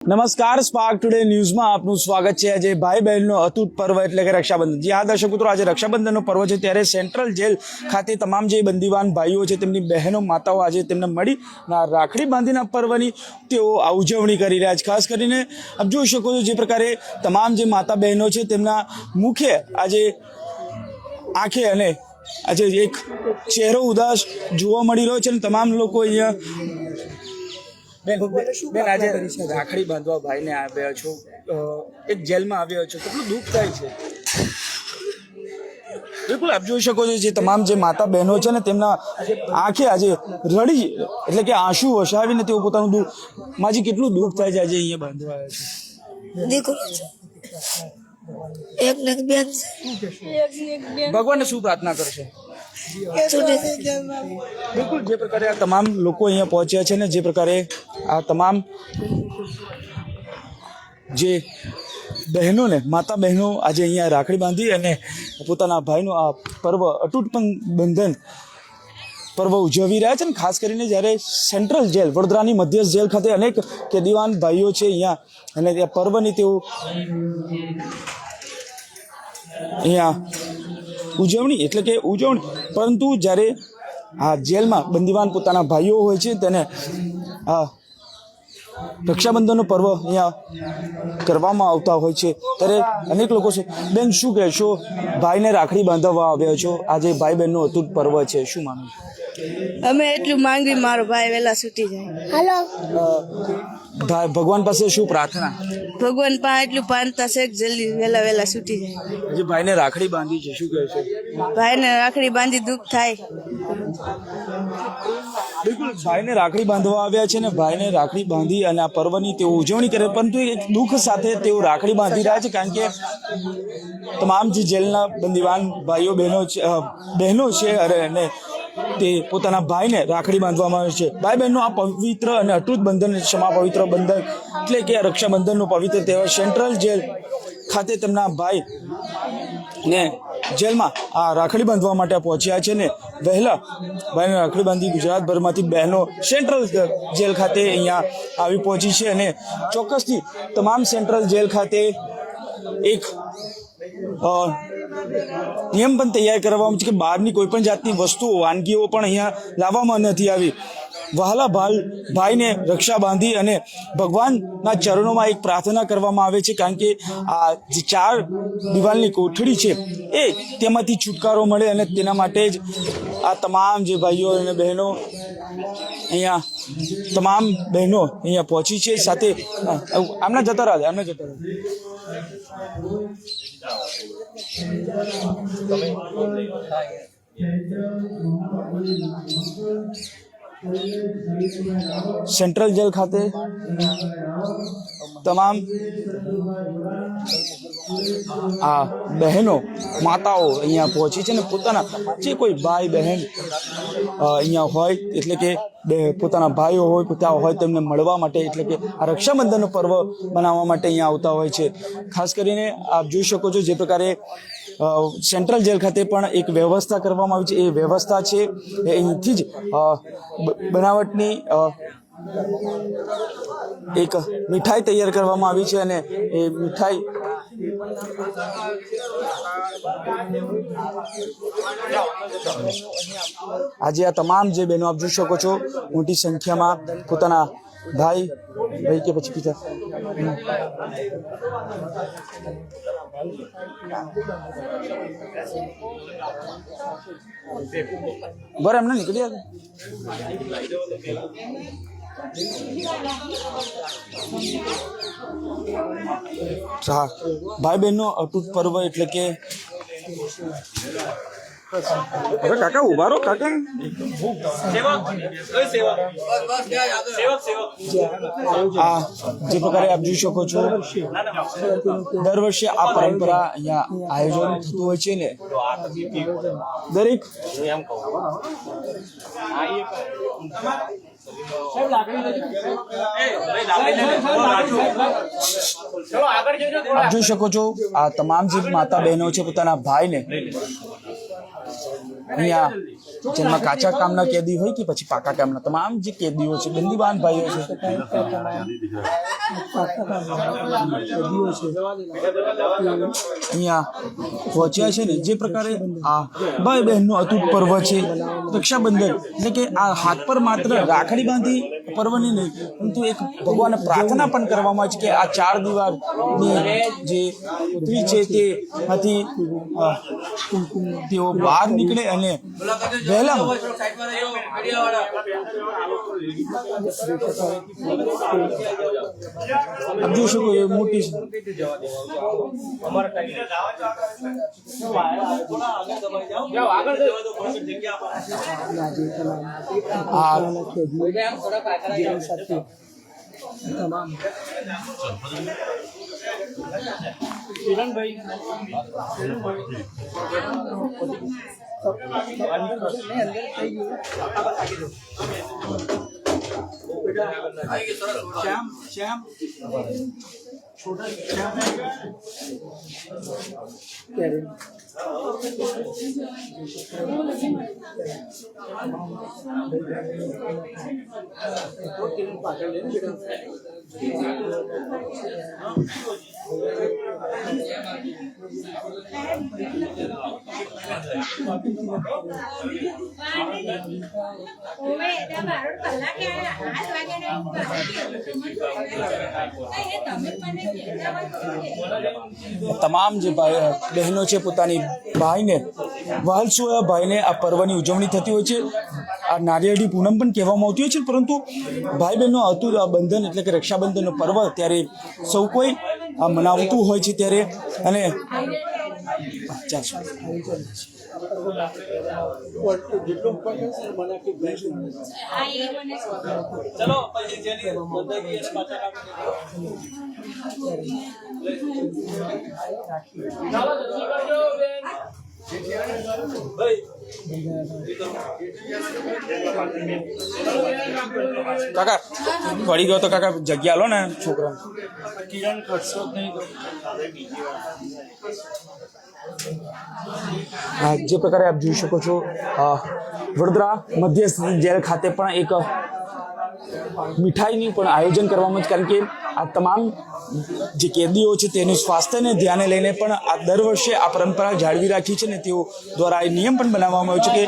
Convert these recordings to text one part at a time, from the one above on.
નમસ્કાર spark today ન્યૂઝમાં આપનું સ્વાગત છે. આજે ભાઈ બહેનનો અતૂટ પર્વ એટલે કે રક્ષાબંધન. જી હા, દર્શક મિત્રો, આજે રક્ષાબંધનનો પર્વ છે ત્યારે સેન્ટ્રલ જેલ ખાતે તમામ જે બંદીવાન ભાઈઓ છે, તેમની બહેનો, માતાઓ આજે તેમને મળી રાખડી બાંધીના પર્વની તેઓ ઉજવણી કરી રહ્યા છે. ખાસ કરીને આપ જોઈ શકો છો જે પ્રકારે તમામ જે માતા બહેનો છે, તેમના મુખે આજે આંખે અને આજે એક ચહેરો ઉદાસ જોવા મળી રહ્યો છે અને તમામ લોકો અહીંયા બેન આજે રાખડી બાંધવા ભાઈને આવ્યા છો. એક જેલમાં આવ્યા છો. કેટલું દુઃખ થાય છે. બિલકુલ આપ જોઈ શકો છો જે તમામ જે માતા બહેનો છે ને તેમના આંખે આજે રડી એટલે કે આંસુ વસાવીને તેઓ પોતાનું દુઃખ માજી કેટલું દુઃખ થાય છે આજે અહીંયા બાંધવા આવ્યા છે. ભગવાનને શું પ્રાર્થના કરશો? બિલકુલ, જે પ્રકારે આ તમામ લોકો અહીંયા પહોંચ્યા છે ને જે પ્રકારે આ તમામ જે બહેનોને, માતા બહેનો આજે અહીંયા રાખડી બાંધી અને પોતાના ભાઈનું આ પર્વ અતૂટ બંધન પર્વ ઉજવી રહ્યા છે ને, ખાસ કરીને જ્યારે સેન્ટ્રલ જેલ, વડોદરાની મધ્યસ્થ જેલ ખાતે અનેક કેદીવાન ભાઈઓ છે અહીંયા અને ત્યાં પર્વની તેઓ અહીંયા ઉજવણી, એટલે કે ઉજવણી પરંતુ જ્યારે આ જેલમાં બંદીવાન પોતાના ભાઈઓ હોય છે, તેને આ રક્ષાબંધનનો પર્વ અહીંયા કરવામાં આવતા હોય છે. ત્યારે અનેક લોકો છે, બેન, શું કહેશો? ભાઈને રાખડી બાંધવા આવ્યા છો. આજે ભાઈ બહેનનો અતૂટ પર્વ છે. શું માનો અમે એટલું માંગી મારો ભાઈ વહેલા છૂટી જાય. હાલો. ભગવાન પાસે શું પ્રાર્થના? ભગવાન પાસે એટલું પાનતા છે કે જલ્દી વહેલા વહેલા છૂટી જાય. આજે ભાઈને રાખડી બાંધી છે શું કહેશો ભાઈને રાખડી બાંધી દુઃખ થાય. બિલકુલ ભાઈને રાખડી બાંધવા આવ્યા છે ને ભાઈને રાખડી બાંધી અને આ પર્વની તેઓ ઉજવણી કરે પરંતુ એક દુઃખ સાથે તેઓ રાખડી બાંધી રહ્યા છે કારણ કે તમામ જે જેલના બંદીવાન ભાઈઓ બહેનો છે બહેનો છે અરે અને તે પોતાના ભાઈને રાખડી બાંધવામાં આવે છે. ભાઈ બહેનનું આ પવિત્ર અને અટૂટ બંધન ક્ષમા પવિત્ર બંધન. એટલે કે રક્ષાબંધનનો પવિત્ર તહેવાર સેન્ટ્રલ જેલ ખાતે તેમના ભાઈ ને જેલમાં આ રાખડી બાંધવા માટે પહોંચ્યા છે ને વહેલા ભાઈને રાખડી બાંધી ગુજરાતભરમાંથી બહેનો સેન્ટ્રલ જેલ ખાતે અહીંયા આવી પહોંચી છે અને ચોક્કસથી તમામ સેન્ટ્રલ જેલ ખાતે એક નિયમ પણ તૈયાર કરવામાં છે કે બહારની કોઈ પણ જાતની વસ્તુઓ, વાનગીઓ પણ અહીંયા લાવવામાં નથી આવી. વહાલા ભાઈ, ભાઈને રક્ષા બાંધી અને ભગવાનના ચરણોમાં એક પ્રાર્થના કરવામાં આવે છે, કારણ કે આ જે ચાર દિવાલની કોઠડી છે, એ તેમાંથી છુટકારો મળે અને તેના માટે જ આ તમામ જે ભાઈઓ અને બહેનો અહીંયા, તમામ બહેનો અહીંયા પહોંચી છે, સાથે આમના જતા રહ્યા આમના જતા રહ્યા સેન્ટ્રલ જેલ ખાતે તમામ, આ બહેનો, માતાઓ અહીંયા પહોંચી છે ને પોતાના, જે કોઈ ભાઈ બહેન અહીંયા હોય, એટલે કે પોતાના ભાઈઓ હોય પોતા હોય તેમને મળવા માટે, એટલે કે આ રક્ષાબંધનનો પર્વ મનાવવા માટે અહીંયા આવતા હોય છે. ખાસ કરીને આપ જોઈ શકો છો જે પ્રકારે સેન્ટ્રલ જેલ ખાતે પણ એક વ્યવસ્થા કરવામાં આવી છે. એ વ્યવસ્થા છે અહીંથી જ બનાવટની એક મીઠાઈ તૈયાર કરવામાં આવી છે અને એ મીઠાઈ આજે આ તમામ જે બહેનો આપ જોઈ શકો છો, મોટી સંખ્યામાં પોતાના ભાઈ ભાઈ કે પછી પિતા બરાબર એમને નીકળી આવે હા ભાઈ બહેનનો અતૂટ પર્વ એટલે કે અરે કાકા ઊભા રહો કાકા. આ જે પ્રકારે આપ જોઈ શકો છો દર વર્ષે આ પરંપરા અહીંયા આયોજન થતું હોય છે ને. દરેક આપ જોઈ શકો છો આ તમામ જે માતા બહેનો છે પોતાના ભાઈને અહીંયા જેમાં કાચા કામના કેદી હોય કે પછી પાકા કામના? તમામ જે કેદીઓ છે બંદીવાન ભાઈઓ છે. અહીંયા પહોંચ્યા છે ને, જે પ્રકારે આ ભાઈ બહેનનું અતૂટ પર્વ છે રક્ષાબંધન. એટલે કે આ હાથ પર માત્ર રાખડી બાંધી પર્વની નહીં, પરંતુ એક ભગવાનને પ્રાર્થના પણ કરવામાં આવે છે કે આ ચાર દિવારની જે પૃથ્વી છે તે માંથી તેઓ બહાર નીકળે અને વહેલા આપ જોઈ શકો એ મોટી છે. આ ઓવે ત્યાં બારોટ કલાકે આયા આઠ વાગ્યાના એક એ તમે મને કહેતા હોય તો તમામ જે ભાઈ બહેનો છે પોતાની ભાઈને વહાલસોયા ભાઈને આ પર્વની ઉજવણી થતી હોય છે. આ નારિયેળી પૂનમ પણ કહેવામાં આવતી હોય છે, પરંતુ ભાઈ બહેનનો અતુર બંધન એટલે કે રક્ષાબંધનનો પર્વ ત્યારે સૌ કોઈ આ મનાવતું હોય છે ત્યારે. અને મને કાકા પડી ગયો તો કાકા જગ્યા લો ને છોકરા હા જે પ્રકારે આપ જોઈ શકો છો આ વડોદરા મધ્યસ્થ જેલ ખાતે પણ એક મીઠાઈનું પણ આયોજન કરવામાં જ, કારણ કે આ તમામ જે કેદીઓ છે તેનું સ્વાસ્થ્યને ધ્યાને લઈને પણ આ દર વર્ષે આ પરંપરા જાળવી રાખી છે ને તેઓ દ્વારા એ નિયમ પણ બનાવવામાં આવ્યો છે કે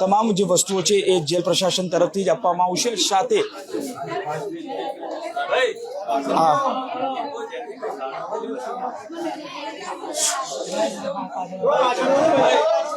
તમામ જે વસ્તુઓ છે એ જેલ પ્રશાસન તરફથી જ આપવામાં આવશે. સાથે આ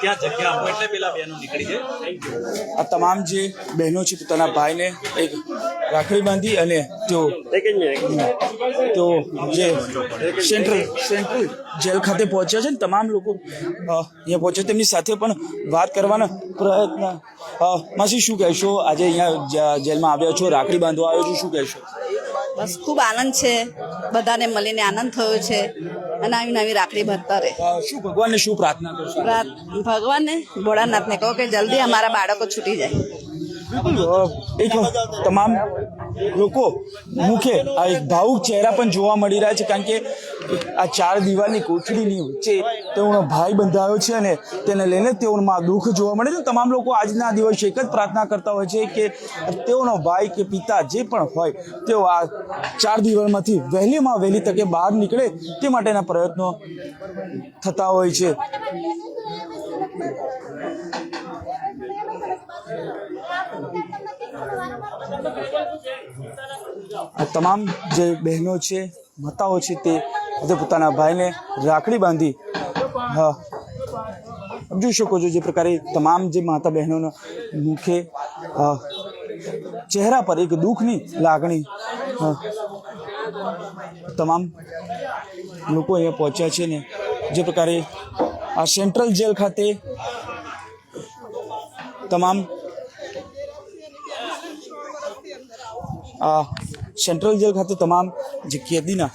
ત્યાં જગ્યા આપો એટલે પેલા બેનો નીકળી જાય. આ તમામ જે બહેનો છે પોતાના ભાઈને એક રાખડી બાંધી અને તેઓ તેઓ જે સેન્ટ્રલ સેન્ટ્રલ જેલ ખાતે પહોંચ્યા છે ને તમામ લોકો અહીંયા પહોંચ્યા. તેમની સાથે પણ વાત કરવાનો પ્રયત્ન માસી શું કહેશો? આજે અહીંયા જેલમાં આવ્યા છો રાખડી બાંધવા આવ્યો છો શું કહેશો? બસ ખૂબ આનંદ છે. બધાને મળીને આનંદ થયો છે. અને આવી નવી રાખડી ભરતા રહે. શું ભગવાનને શું પ્રાર્થના કરશો ભગવાનને ભોળાનાથને કહો કે જલ્દી અમારા બાળકો છૂટી જાય. બિલકુલ એક તમામ લોકો મુખે આ એક ભાવુક ચહેરા પણ જોવા મળી રહ્યા છે, કારણ કે આ ચાર દિવાલની કોઠડીની વચ્ચે તેઓનો ભાઈ બંધાયો છે અને તેને લઈને તેઓમાં દુઃખ જોવા મળે છે. તમામ લોકો આજના દિવસે એક જ પ્રાર્થના કરતા હોય છે કે તેઓનો ભાઈ કે પિતા જે પણ હોય, તેઓ આ ચાર દિવાલમાંથી વહેલીમાં વહેલી તકે બહાર નીકળે તે માટેના પ્રયત્નો થતા હોય છે. તમામ જે બહેનો છે, માતાઓ છે તે આજે પોતાના ભાઈને રાખડી બાંધી, હા જોઈ શકો છો જે પ્રકારે તમામ જે માતા બહેનોના મુખે ચહેરા પર એક દુઃખની લાગણી તમામ લોકો અહીંયા પહોંચ્યા છે ને, જે પ્રકારે આ સેન્ટ્રલ જેલ ખાતે તમામ સેન્ટ્રલ જેલ ખાતે તમામ જે કેદીના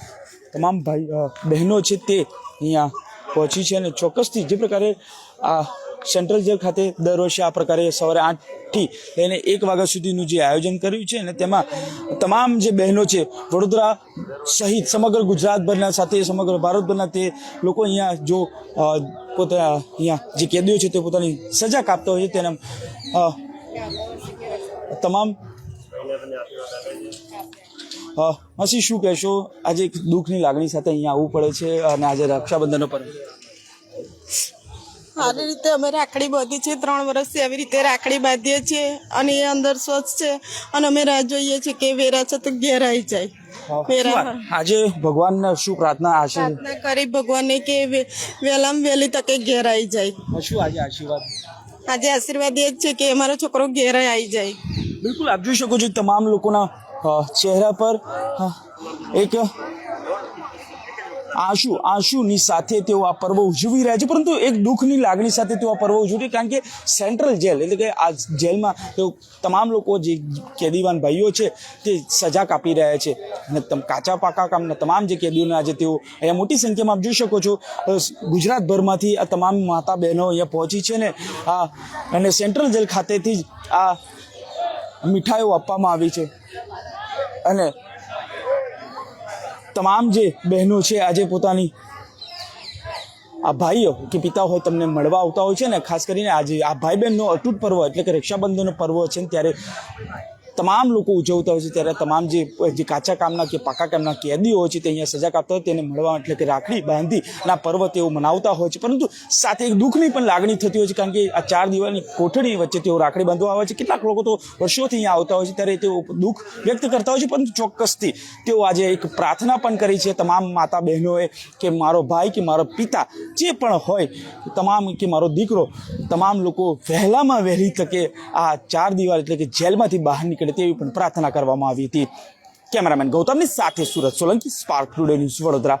તમામ ભાઈ બહેનો છે તે અહીંયા પહોંચી છે અને ચોક્કસથી જે પ્રકારે આ સેન્ટ્રલ જેલ ખાતે દર વર્ષે આ પ્રકારે સવારે આઠથી લઈને એક વાગ્યા સુધીનું જે આયોજન કર્યું છે અને તેમાં તમામ જે બહેનો છે, વડોદરા સહિત સમગ્ર ગુજરાતભરના સાથે, સમગ્ર ભારતભરના તે લોકો અહીંયા જો પોતા અહીંયા જે કેદીઓ છે તે પોતાની સજા કાપતા હોય છે તેના અ, તમામ અ, માસી શું કહેશો? આજે એક દુઃખની લાગણી સાથે અહીંયા આવવું પડે છે અને આજે રક્ષાબંધનનો પર્વ. આવી રીતે અમે રાખડી બાંધી છે ત્રણ વર્ષથી આવી રીતે રાખડી બાંધીએ છીએ અને એ અંદર સ્વચ્છ છે અને અમે રાહ જોઈએ છીએ કે વેરા છે તો ઘેર આવી જાય આજે ભગવાનને શું પ્રાર્થના આશે પ્રાર્થના કરી ભગવાનને કે વેલામ વેલી વહેલી તકે ઘેર આવી જાય શું આજે આશીર્વાદ? આજે આશીર્વાદ એ જ છે કે અમારો છોકરો ઘેર આવી જાય. બિલકુલ, આપ જોઈ શકો છો તમામ લોકોના ચહેરા પર એક આંસુ, આંસુની સાથે તેઓ આ પર્વ ઉજવી રહ્યા છે. પરંતુ એક દુઃખની લાગણી સાથે તેઓ આ પર્વ ઉજવી કારણ કે સેન્ટ્રલ જેલ, એટલે કે આ જેલમાં તેઓ તમામ લોકો જે કેદીવાન ભાઈઓ છે, તે સજા કાપી રહ્યા છે. અને કાચા પાકા કામના તમામ જે કેદીઓને આજે તેઓ અહીંયા મોટી સંખ્યામાં આપ જોઈ શકો છો ગુજરાતભરમાંથી આ તમામ માતા બહેનો અહીંયા પહોંચી છે ને, આ, અને સેન્ટ્રલ જેલ ખાતેથી જ આ મીઠાઈઓ આપવામાં આવી છે. અને તમામ જે બહેનો છે, આજે પોતાની આ ભાઈઓ કે પિતા હોય, તમને મળવા આવતા હોય છે ને, ખાસ કરીને આજે આ ભાઈ બહેનનો અતૂટ પર્વ એટલે કે રક્ષાબંધનનો પર્વ છે ત્યારે તમામ લોકો ઉજવતા હોય છે ત્યારે તમામ જે જે કાચા કામના કે પાકા કામના કેદીઓ હોય છે તે અહીંયા સજા કાપતા હોય, તેને મળવા એટલે કે રાખડી બાંધી ના પર્વ તેઓ મનાવતા હોય છે. પરંતુ સાથે એક દુઃખની પણ લાગણી થતી હોય છે કારણ કે આ ચાર દિવાળની કોઠડી વચ્ચે તેઓ રાખડી બાંધવા આવે છે. કેટલાક લોકો તો વર્ષોથી અહીંયા આવતા હોય છે ત્યારે તેઓ દુઃખ વ્યક્ત કરતા હોય છે, પરંતુ ચોક્કસથી તેઓ આજે એક પ્રાર્થના પણ કરી છે. તમામ માતા બહેનોએ કે મારો ભાઈ કે મારો પિતા જે પણ હોય, તમામ કે મારો દીકરો, તમામ લોકો વહેલામાં વહેલી તકે આ ચાર દિવાલ એટલે કે જેલમાંથી બહાર નીકળે તેવી પણ પ્રાર્થના કરવામાં આવી હતી. કેમેરામેન ગૌતમની સાથે Surat Solanki spark today news Vadodara.